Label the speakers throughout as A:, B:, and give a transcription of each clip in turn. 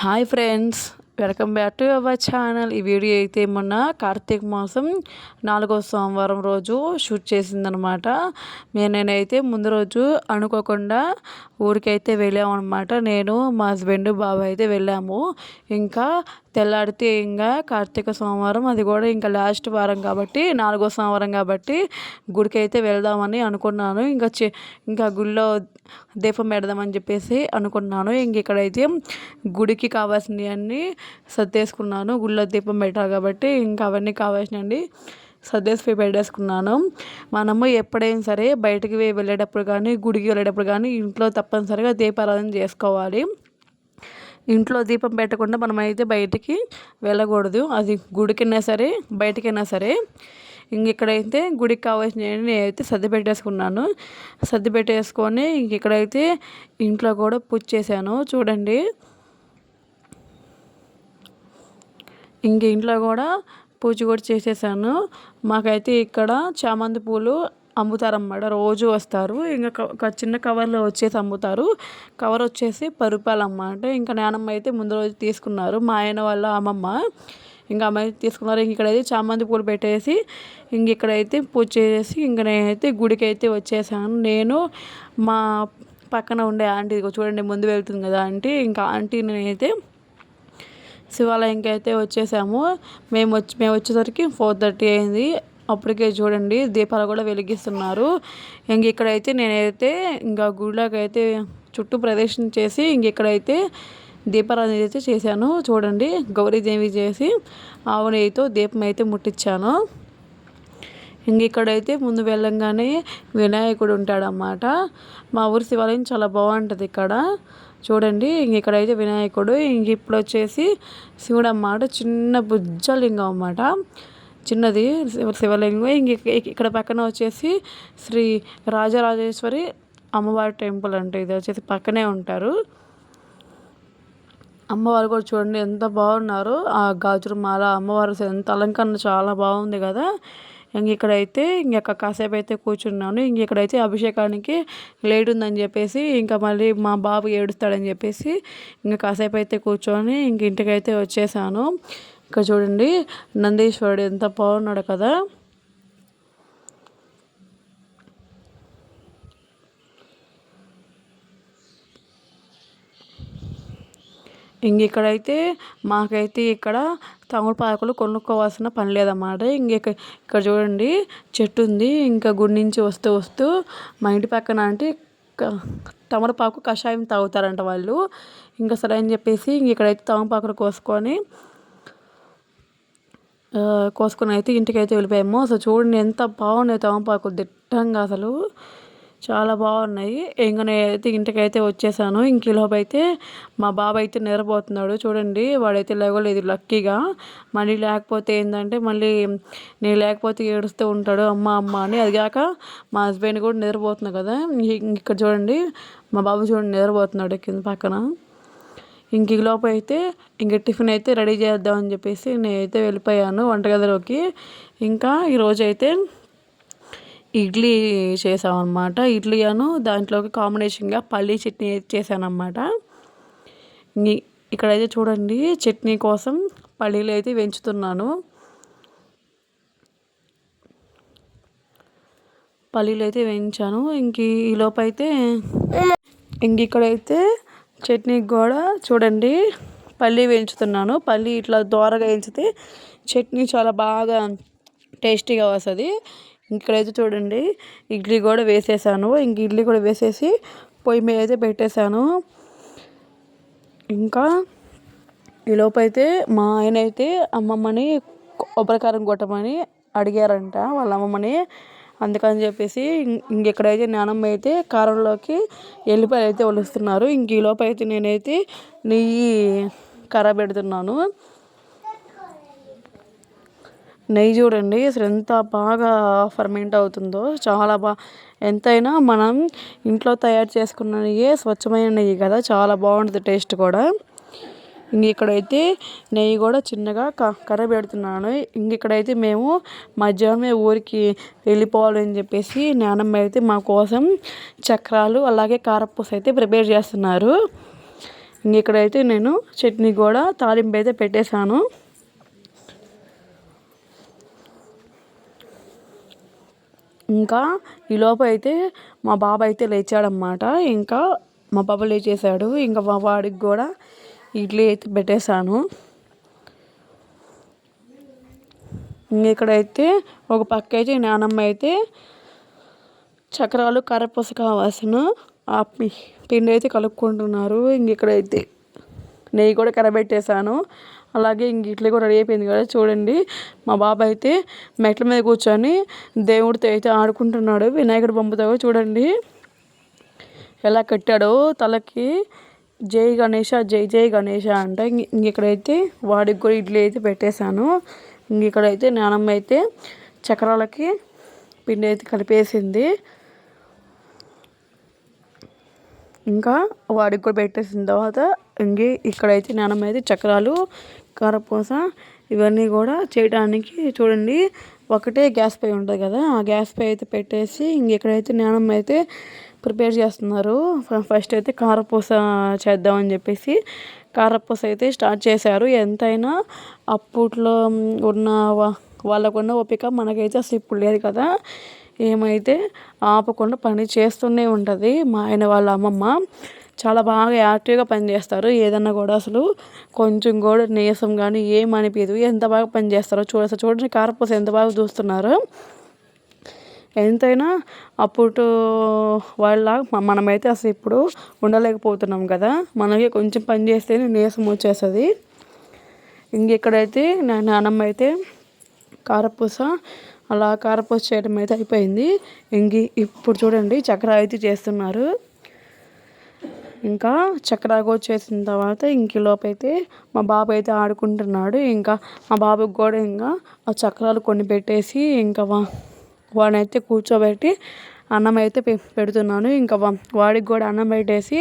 A: Hi friends welcome back to our channel ఈ video అయితే మొన్న కార్తీక మాసం నాలుగో సోమవారం రోజు షూట్ చేసిందనమాట నేనైతే ముందు రోజు అనుకోకుండా ఊరికైతే వెళ్ళామన్నమాట. నేను మా హస్బెండ్ బాబాయ్ అయితే వెళ్ళాము. ఇంకా తెల్లాడితే ఇంకా కార్తీక సోమవారం అది కూడా ఇంకా లాస్ట్ వారం కాబట్టి నాలుగో సోమవారం కాబట్టి గుడికి అయితే వెళ్దామని అనుకున్నాను. ఇంకా చె ఇంకా గుడిలో దీపం పెడదామని చెప్పేసి అనుకున్నాను. ఇంక ఇక్కడైతే గుడికి కావాల్సినవన్నీ సర్దేసుకున్నాను. గుడిలో దీపం పెట్టాలి కాబట్టి ఇంకా అవన్నీ కావాల్సినవి సర్దేసి పెట్టేసుకున్నాను. మనము ఎప్పుడైనా సరే బయటికి వెళ్ళేటప్పుడు కానీ గుడికి వెళ్ళేటప్పుడు కానీ ఇంట్లో తప్పనిసరిగా దీపారాధన చేసుకోవాలి. ఇంట్లో దీపం పెట్టకుండా మనం అయితే బయటికి వెళ్ళకూడదు. అది గుడికైనా సరే బయటికైనా సరే. ఇంక ఇక్కడైతే గుడికి కావాల్సినవి నేనైతే సర్ది పెట్టేసుకున్నాను. సర్ది పెట్టేసుకొని ఇంక ఇక్కడైతే ఇంట్లో కూడా పూజ చేశాను. చూడండి. ఇంక ఇంట్లో కూడా పూజ కూడా చేసేసాను. మాకైతే ఇక్కడ చామంతి పూలు అమ్ముతారన్నమాట. రోజు వస్తారు. ఇంకా ఒక చిన్న కవర్లో వచ్చేసి అమ్ముతారు. కవర్ వచ్చేసి పరుపాలు అన్నమాట ఇంకా నానమ్మ అయితే ముందు రోజు తీసుకున్నారు. మా ఆయన వాళ్ళ అమ్మమ్మ. ఇంకా అమ్మాయి తీసుకున్నారు. ఇంక ఇక్కడైతే చామంతి పూలు పెట్టేసి ఇంక ఇక్కడైతే పూజ చేసి ఇంక నేనైతే గుడికి అయితే వచ్చేసాను. నేను మా పక్కన ఉండే ఆంటీ చూడండి ముందు వెళ్తుంది కదా ఆంటీ. ఇంకా ఆంటీ నేనైతే శివాలయంకి అయితే వచ్చేసాము. మేము వచ్చి మేము వచ్చేసరికి ఫోర్ థర్టీ అయింది. అప్పటికే చూడండి దీపాలు కూడా వెలిగిస్తున్నారు. ఇంక ఇక్కడైతే నేనైతే ఇంకా గుడిలోకి అయితే చుట్టూ ప్రదక్షిణ చేసి ఇంక ఇక్కడైతే దీపారాధన అయితే చేశాను. చూడండి గౌరీదేవి చేసి ఆవు దీపం అయితే ముట్టించాను ఇంక ఇక్కడైతే ముందు వెళ్ళంగానే వినాయకుడు ఉంటాడన్నమాట. మా ఊరి శివాలయం చాలా బాగుంటుంది ఇక్కడ. చూడండి ఇంక ఇక్కడైతే వినాయకుడు. ఇంక ఇప్పుడు వచ్చేసి శివుడు అన్నమాట చిన్న బుజ్జలింగం అన్నమాట. చిన్నది శివలింగం ఇంక ఇక్కడ పక్కన వచ్చేసి శ్రీ రాజరాజేశ్వరి అమ్మవారి టెంపుల్ అంటే. ఇది వచ్చేసి పక్కనే ఉంటారు. అమ్మవారు కూడా చూడండి ఎంత బాగున్నారు. ఆ గాజురు మాల అమ్మవారు ఎంత అలంకరణ చాలా బాగుంది కదా. ఇంక ఇక్కడైతే ఇంక కాసేపు అయితే కూర్చున్నాను. ఇంక ఇక్కడైతే అభిషేకానికి లేట్ ఉందని చెప్పేసి ఇంకా మళ్ళీ మా బాబు ఏడుస్తాడని చెప్పేసి ఇంకా కాసేపు అయితే కూర్చొని ఇంక ఇంటికైతే వచ్చేసాను. ఇక్కడ చూడండి నందీశ్వరుడు ఎంత బాగున్నాడు కదా. ఇంక ఇక్కడైతే మాకైతే ఇక్కడ తమలపాకులు కొనుక్కోవాల్సిన పని లేదన్నమాట. ఇంక ఇక్కడ చూడండి చెట్టు ఉంది. ఇంకా గుడి నుంచి వస్తూ వస్తూ మా ఇంటి పక్కన అంటే తమరపాకు కషాయం తాగుతారంట వాళ్ళు. ఇంకా సరే అని చెప్పేసి ఇంక ఇక్కడైతే తమలపాకులు కోసుకొని కోసుకొని అయితే ఇంటికి అయితే వెళ్ళిపోయాము. అసలు చూడండి ఎంత బాగున్నాయి తమలపాకులు దిట్టంగా అసలు. చాలా బాగున్నాయి. ఇంక నేనైతే ఇంటికైతే వచ్చేసాను. ఇంకలోపు అయితే మా బాబు అయితే నిద్రపోతున్నాడు. చూడండి వాడైతే లేవలేదు లక్కీగా. మళ్ళీ లేకపోతే ఏంటంటే మళ్ళీ నేను లేకపోతే ఏడుస్తూ ఉంటాడు అమ్మ అమ్మ అని. అది కాక మా హస్బెండ్ కూడా నిద్రపోతున్నాడు కదా. ఇక్కడ చూడండి మా బాబు చూడండి నిద్రపోతున్నాడు కింద పక్కన. ఇంక ఈలోపు అయితే ఇంక టిఫిన్ అయితే రెడీ చేద్దామని చెప్పేసి నేనైతే వెళ్ళిపోయాను వంటగదిలోకి. ఇంకా ఈరోజు అయితే ఇడ్లీ చేసామన్నమాట ఇడ్లీ అను దాంట్లోకి కాంబినేషన్గా పల్లీ చట్నీ చేశానమాట ఇక్కడైతే చూడండి చట్నీ కోసం పల్లీలు అయితే పెంచుతున్నాను పల్లీలు అయితే వేయించాను. ఇంక ఈ లోపైతే ఇంక ఇక్కడైతే చట్నీ కూడా చూడండి పల్లీ వేయించుతున్నాను. పల్లీ ఇట్లా దోరగా వేయించితే చట్నీ చాలా బాగా టేస్టీగా వస్తుంది. ఇక్కడైతే చూడండి ఇడ్లీ కూడా వేసేసాను. ఇంక ఇడ్లీ కూడా వేసేసి పొయ్యి మీద అయితే పెట్టేశాను ఇంకా ఈలోపైతే మా ఆయన అయితే అమ్మమ్మని కొబ్బరికారం కొట్టమని అడిగారంట. వాళ్ళ అమ్మమ్మని అందుకని చెప్పేసి ఇంకెక్కడైతే నానమ్మ అయితే కారంలోకి ఎల్లిపాయలు అయితే వలుస్తున్నారు ఇంక ఈలోపు అయితే నేనైతే నెయ్యి కర్ర పెడుతున్నాను. నెయ్యి చూడండి అసలు ఎంత బాగా ఫర్మెంట్ అవుతుందో. చాలా బాగా ఎంతైనా మనం ఇంట్లో తయారు చేసుకున్న నెయ్యి స్వచ్ఛమైన నెయ్యి కదా. చాలా బాగుంటుంది టేస్ట్ కూడా. ఇంక ఇక్కడైతే నెయ్యి కూడా చిన్నగా క కర్ర పెడుతున్నాను ఇంక ఇక్కడైతే మేము మధ్యాహ్నమే ఊరికి వెళ్ళిపోవాలని చెప్పేసి నానమ్మ అయితే మా కోసం చక్రాలు అలాగే కారపూస అయితే ప్రిపేర్ చేస్తున్నారు. ఇంక ఇక్కడైతే నేను చట్నీ కూడా తాలింపు అయితే పెట్టేశాను. ఇంకా ఈ లోపు అయితే మా బాబు అయితే లేచాడనమాట ఇంకా మా బాబు లేచేశాడు. ఇంకా మా వాడికి కూడా ఇడ్లీ అయితే పెట్టేశాను. ఇక్కడైతే ఒక పక్క అయితే నానమ్మ అయితే చక్రాలు కరపూస కావాల్సిన ఆ పిండి అయితే కలుపుకుంటున్నారు. ఇంక ఇక్కడైతే నెయ్యి కూడా కరబెట్టేశాను. అలాగే ఇంక ఇడ్లీ కూడా రెడీ అయిపోయింది కదా చూడండి. మా బాబు అయితే మెట్ల మీద కూర్చొని దేవుడితో అయితే ఆడుకుంటున్నాడు. వినాయకుడు బొమ్మతో చూడండి. ఎలా కట్టాడో తలకి జై గణేష జై జై గణేష అంట. ఇంక ఇక్కడైతే వాడికి కూడా ఇడ్లీ అయితే పెట్టేశాను. ఇంక ఇక్కడైతే నానమ్మ అయితే చక్రాలకి పిండి అయితే కలిపేసింది. ఇంకా వాడికి కూడా పెట్టేసిన తర్వాత ఇంకే ఇక్కడైతే నానమ్మ అయితే చక్రాలు కారపూస ఇవన్నీ కూడా చేయడానికి చూడండి ఒకటే గ్యాస్ పై ఉంటుంది కదా. ఆ గ్యాస్ పై అయితే పెట్టేసి ఇంక ఇక్కడైతే నానమ్మ అయితే ప్రిపేర్ చేస్తున్నారు. ఫస్ట్ అయితే కారపూస చేద్దామని చెప్పేసి కారపూస అయితే స్టార్ట్ చేశారు. ఎంతైనా అప్పట్లో ఉన్న వాళ్ళకున్న ఓపిక మనకైతే అసలు ఇప్పుడు లేదు కదా. ఏమైతే ఆపకుండా పని చేస్తూనే ఉంటుంది మా ఆయన వాళ్ళ అమ్మమ్మ. చాలా బాగా యాక్టివ్గా పనిచేస్తారు ఏదన్నా కూడా అసలు కొంచెం కూడా నీరసం కానీ ఏం అనిపించదు ఎంత బాగా పనిచేస్తారో చూడ చూడండి కారపూస ఎంత బాగా చూస్తున్నారు ఎంతైనా అప్పుడు వాళ్ళ మనమైతే అసలు ఇప్పుడు ఉండలేకపోతున్నాం కదా. మనకి కొంచెం పని చేస్తేనే నీరసం వచ్చేస్తుంది. ఇంకెక్కడైతే నా నానమ్మ అయితే కారపూస అలా కారపూస చేయడం అయితే అయిపోయింది. ఇంక ఇప్పుడు చూడండి చక్ర అయితే చేస్తున్నారు. ఇంకా చక్రాకు చేసిన తర్వాత ఇంక లోపైతే మా బాబు అయితే ఆడుకుంటున్నాడు. ఇంకా మా బాబుకి కూడా ఇంకా ఆ చక్రాలు కొన్ని పెట్టేసి ఇంకా వాడినైతే కూర్చోబెట్టి అన్నం అయితే పెడుతున్నాను. ఇంకా వాడికి కూడా అన్నం పెట్టేసి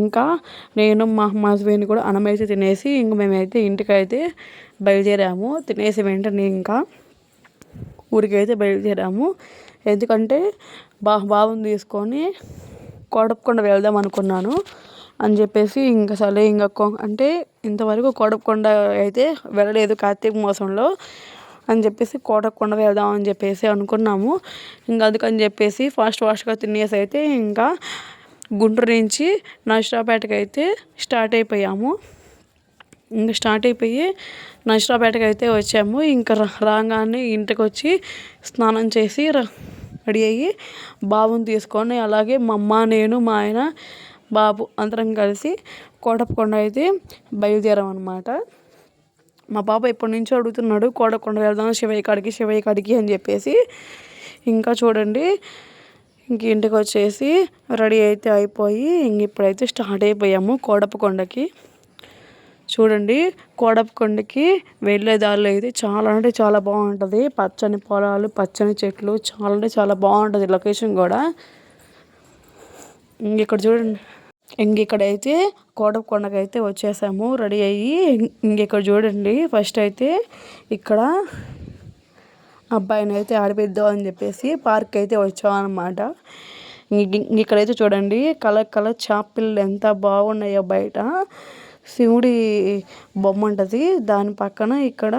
A: ఇంకా నేను మా హస్బెండ్ కూడా అన్నం అయితే తినేసి ఇంక మేమైతే ఇంటికైతే బయలుదేరాము. తినేసి వెంటనే ఇంకా ఊరికైతే బయలుదేరాము. ఎందుకంటే బా బాబుని తీసుకొని కోటప్పకొండ వెళ్దాం అనుకున్నాను అని చెప్పేసి ఇంకా సరే ఇంకా అంటే ఇంతవరకు కోటప్పకొండ అయితే వెళ్ళలేదు కార్తీక మాసంలో. అని చెప్పేసి కోటప్పకొండ వెళ్దాం అని చెప్పేసి అనుకున్నాము. ఇంకా అందుకని చెప్పేసి ఫాస్ట్ ఫాస్ట్గా తినేసి అయితే ఇంకా గుంటూరు నుంచి నర్సరాపేటకి అయితే స్టార్ట్ అయిపోయాము. ఇంకా స్టార్ట్ అయిపోయి నర్సరాపేటకి అయితే వచ్చాము. ఇంకా రాగానే ఇంటికి వచ్చి స్నానం చేసి రెడీ అయ్యి బాబుని తీసుకొని అలాగే మా అమ్మ నేను మా ఆయన బాబు అందరం కలిసి కోటప్పకొండ అయితే బయలుదేరామన్నమాట. మా బాబు ఎప్పటి నుంచో అడుగుతున్నాడు కోడకొండ వెళ్దాం శివయ్య కాడికి శివయ్య కాడికి అని చెప్పేసి. ఇంకా చూడండి ఇంక ఇంటికి వచ్చేసి రెడీ అయితే అయిపోయి ఇంక ఇప్పుడైతే స్టార్ట్ అయిపోయాము కోడపకొండకి చూడండి కోడపకొండకి వెళ్ళే దారిలో అయితే చాలా అంటే చాలా బాగుంటుంది. పచ్చని పొలాలు పచ్చని చెట్లు చాలా అంటే చాలా బాగుంటుంది లొకేషన్ కూడా. ఇంక ఇక్కడ చూడండి. ఇంక ఇక్కడైతే కోటప్పకొండకి అయితే వచ్చేసాము రెడీ అయ్యి ఇంక ఇక్కడ చూడండి. ఫస్ట్ అయితే ఇక్కడ అబ్బాయిని అయితే ఆడిపిద్దాం అని చెప్పేసి పార్క్ అయితే వచ్చాం అనమాట ఇక్కడైతే చూడండి కలర్ కలర్ చాపిల్లు ఎంత బాగున్నాయో బయట. శివుడి బొమ్మ ఉంటుంది దాని పక్కన ఇక్కడ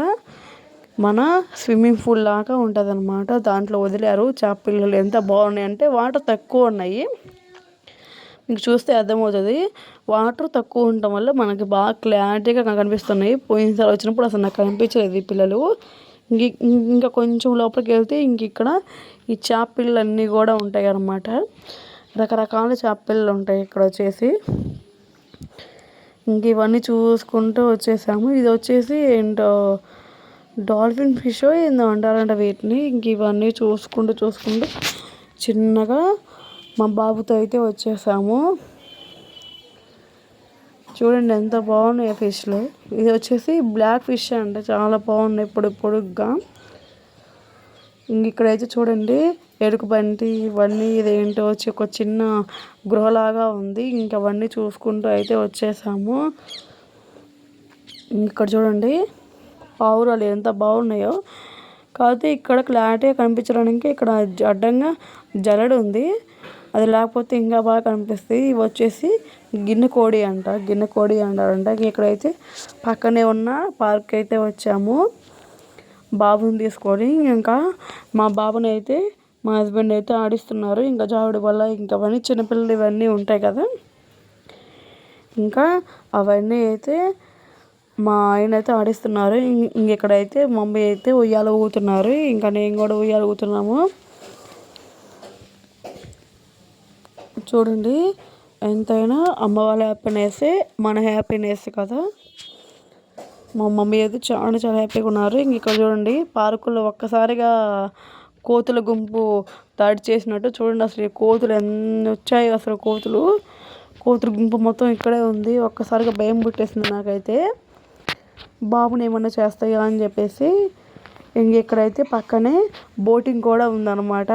A: మన స్విమ్మింగ్ పూల్ లాగా ఉంటుంది అనమాట దాంట్లో వదిలారు చేప పిల్లలు ఎంత బాగున్నాయి అంటే వాటర్ తక్కువ ఉన్నాయి. మీకు చూస్తే అర్థమవుతుంది. వాటర్ తక్కువ ఉండటం వల్ల మనకి బాగా క్లారిటీగా కనిపిస్తున్నాయి పోయినసారి వచ్చినప్పుడు అసలు నాకు కనిపించలేదు ఈ పిల్లలు. ఇంకా కొంచెం లోపలికి వెళ్తే ఇంక ఇక్కడ ఈ చేపపిల్లలు అన్నీ కూడా ఉంటాయి అన్నమాట. రకరకాల చేపపిల్లలు ఉంటాయి ఇక్కడ వచ్చేసి. ఇంక ఇవన్నీ చూసుకుంటూ వచ్చేసాము. ఇది వచ్చేసి ఏంటో డాల్ఫిన్ ఫిష్ ఏందో అంటారంట వీటిని. ఇంక ఇవన్నీ చూసుకుంటూ చూసుకుంటూ చిన్నగా మా బాబుతో అయితే వచ్చేసాము. చూడండి ఎంత బాగున్నాయి ఫిష్లు ఇది వచ్చేసి బ్లాక్ ఫిష్ అంట చాలా బాగున్నాయి ఇప్పుడు పొడుగ్గా. ఇక్కడైతే చూడండి ఎరుకు బంటి ఇవన్నీ ఇదేంటో వచ్చి ఒక చిన్న గృహలాగా ఉంది. ఇంకవన్నీ చూసుకుంటూ అయితే వచ్చేసాము. ఇక్కడ చూడండి పావురాలు ఎంత బాగున్నాయో. కాకపోతే ఇక్కడ క్లారిటీగా కనిపించడానికి ఇక్కడ అడ్డంగా జలడు ఉంది అది లేకపోతే ఇంకా బాగా కనిపిస్తాయి ఇవి వచ్చేసి గిన్నె కోడి అంట. గిన్నె కోడి అంటారంట. ఇక్కడైతే పక్కనే ఉన్న పార్క్ అయితే వచ్చాము. బాబుని తీసుకొని ఇంకా మా బాబుని అయితే మా హస్బెండ్ అయితే ఆడిస్తున్నారు. ఇంకా జావుడి వల్ల ఇంకా అవన్నీ చిన్నపిల్లలు ఇవన్నీ ఉంటాయి కదా. ఇంకా అవన్నీ అయితే మా ఆయన అయితే ఆడిస్తున్నారు. ఇక్కడైతే మమ్మీ అయితే ఉయ్యాల ఊగుతున్నారు. ఇంకా నేను కూడా ఉయ్యాల ఊగుతున్నాము. చూడండి. ఎంతైనా అమ్మ వాళ్ళ హ్యాపీనెస్ మన హ్యాపీనెస్ కదా. మా మమ్మీ అయితే చాలా చాలా హ్యాపీగా ఉన్నారు. ఇంక ఇక్కడ చూడండి పార్కులో ఒక్కసారిగా కోతుల గుంపు దాడి చేసినట్టు చూడండి అసలు కోతులు ఎన్ని వచ్చాయి అసలు కోతులు. కోతుల గుంపు మొత్తం ఇక్కడే ఉంది. ఒక్కసారిగా భయం పుట్టేసింది నాకైతే. బాబుని ఏమన్నా చేస్తాయా అని చెప్పేసి ఇంక ఇక్కడైతే పక్కనే బోటింగ్ కూడా ఉందన్నమాట.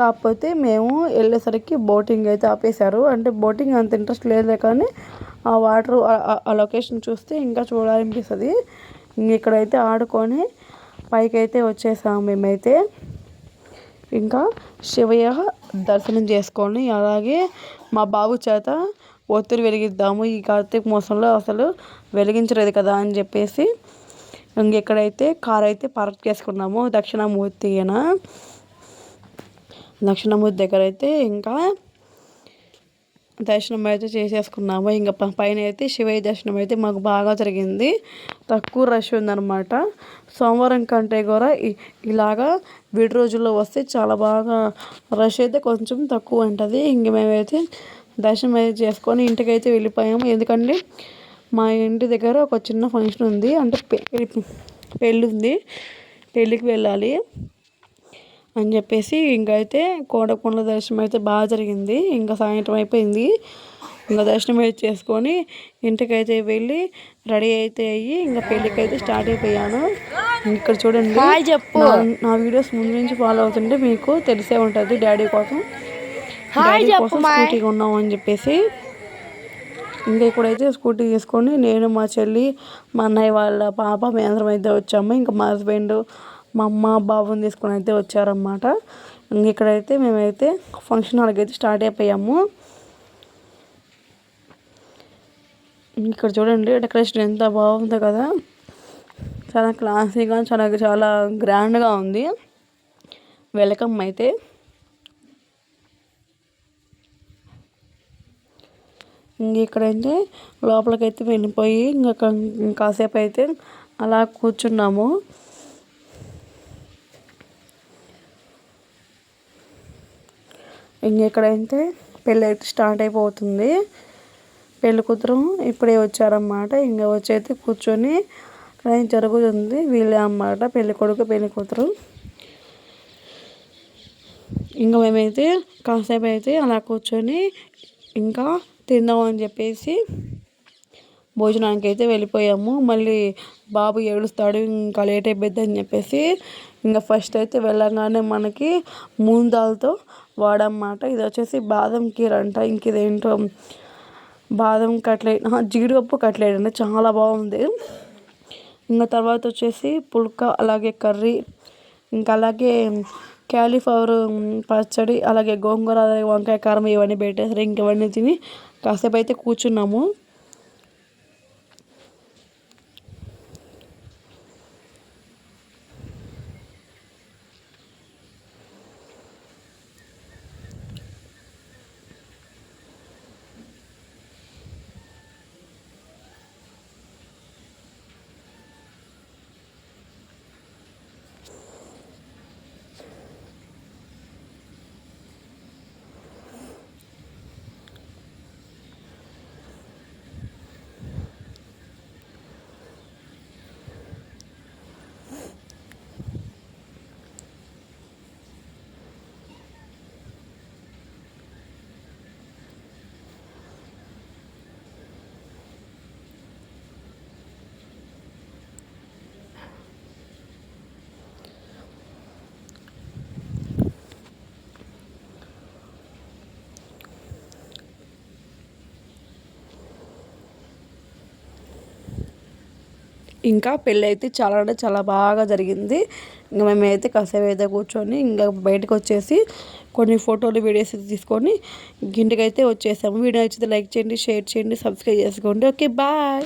A: కాకపోతే మేము వెళ్ళేసరికి బోటింగ్ అయితే ఆపేశారు. అంటే బోటింగ్ అంత ఇంట్రెస్ట్ లేదులే కానీ ఆ వాటర్ ఆ లొకేషన్ చూస్తే ఇంకా చూడాలనిపిస్తుంది. ఇక్కడైతే ఆడుకొని పైకి అయితే వచ్చేసాము మేమైతే. ఇంకా శివయ్య దర్శనం చేసుకొని అలాగే మా బాబు చేత ఒత్తిడి వెలిగిద్దాము. ఈ కార్తీక మాసంలో అసలు వెలిగించలేదు కదా అని చెప్పేసి ఇంకెక్కడైతే కార్ అయితే పార్క్ చేసుకున్నాము దక్షిణామూర్తి అయినా. దక్షిణమూర్తి దగ్గర అయితే ఇంకా దర్శనం అయితే చేసేసుకున్నాము. ఇంకా పైన అయితే శివయ్య దర్శనం అయితే మాకు బాగా జరిగింది. తక్కువ రష్ ఉందన్నమాట. సోమవారం కంటే కూడా ఇలాగా విడి రోజుల్లో వస్తే చాలా బాగా రష్ అయితే కొంచెం తక్కువ ఉంటుంది. ఇంక మేమైతే దర్శనం అయితే చేసుకొని ఇంటికైతే వెళ్ళిపోయాము. ఎందుకంటే మా ఇంటి దగ్గర ఒక చిన్న ఫంక్షన్ ఉంది. అంటే పెళ్ళి ఉంది పెళ్ళికి వెళ్ళాలి. అని చెప్పేసి ఇంకైతే కోటకొండ దర్శనం అయితే బాగా జరిగింది. ఇంకా సాయంత్రం అయిపోయింది. ఇంకా దర్శనం అయితే చేసుకొని ఇంటికైతే వెళ్ళి రెడీ అయితే అయ్యి ఇంకా పెళ్ళికి అయితే స్టార్ట్ అయిపోయాను. ఇక్కడ చూడండి చెప్పు. నా వీడియోస్ ముందు నుంచి ఫాలో అవుతుంటే మీకు తెలిసే ఉంటుంది డాడీ కోసం. డాడీ కోసం స్కూటీ ఉన్నాం అని చెప్పేసి ఇంకా ఇక్కడైతే స్కూటీ తీసుకొని నేను మా చెల్లి మా అన్నయ్య వాళ్ళ పాప మేమందరం అయితే వచ్చాము. ఇంకా మా హస్బెండ్ మా అమ్మ బాబుని తీసుకొని అయితే వచ్చారన్నమాట. ఇక్కడైతే మేమైతే ఫంక్షన్ హాల్కి అయితే స్టార్ట్ అయిపోయాము. ఇక్కడ చూడండి డెకరేషన్ ఎంత బాగుందో కదా. చాలా క్లాసీగా చాలా చాలా గ్రాండ్గా ఉంది. వెల్కమ్ అయితే. ఇంక ఇక్కడైతే లోపలికైతే వెళ్ళిపోయి ఇంకా కాసేపు అయితే అలా కూర్చున్నాము. ఇంకెక్కడైతే పెళ్ళి అయితే స్టార్ట్ అయిపోతుంది. పెళ్ళి కూతురు ఇప్పుడే వచ్చారన్నమాట. ఇంకా వచ్చైతే కూర్చొని ఇక్కడ జరుగుతుంది? వీళ్ళే అన్నమాట పెళ్ళి కొడుకు పెళ్ళి కూతురు. ఇంకా మేమైతే కాసేపు అయితే అలా కూర్చొని ఇంకా తిందాం అని చెప్పేసి భోజనానికి అయితే వెళ్ళిపోయాము. మళ్ళీ బాబు ఏడుస్తాడు ఇంకా లేట్ అయిపోద్ది అని చెప్పేసి ఇంకా ఫస్ట్ అయితే వెళ్ళగానే మనకి ముందాలతో వాడన్నమాట. ఇది వచ్చేసి బాదం కీర్ అంట ఇంక ఇదేంటో బాదం కట్లెట్. జీడిపప్పు కట్లెట్ అండి. చాలా బాగుంది. ఇంకా తర్వాత వచ్చేసి పుల్క అలాగే కర్రీ ఇంకా అలాగే క్యాలీఫ్లవర్ పచ్చడి అలాగే గోంగూర వంకాయ కారం ఇవన్నీ పెట్టేసారు ఇంక ఇవన్నీ తిని కాసేపు అయితే కూర్చున్నాము. ఇంకా పెళ్ళి అయితే చాలా అంటే చాలా బాగా జరిగింది. ఇంకా మేమైతే కాసేపు అయితే కూర్చొని ఇంకా బయటకు వచ్చేసి కొన్ని ఫోటోలు వీడియోస్ తీసుకొని ఇంటికైతే వచ్చేసాము. వీడియో నచ్చితే లైక్ చేయండి షేర్ చేయండి సబ్స్క్రైబ్ చేసుకోండి. Okay bye.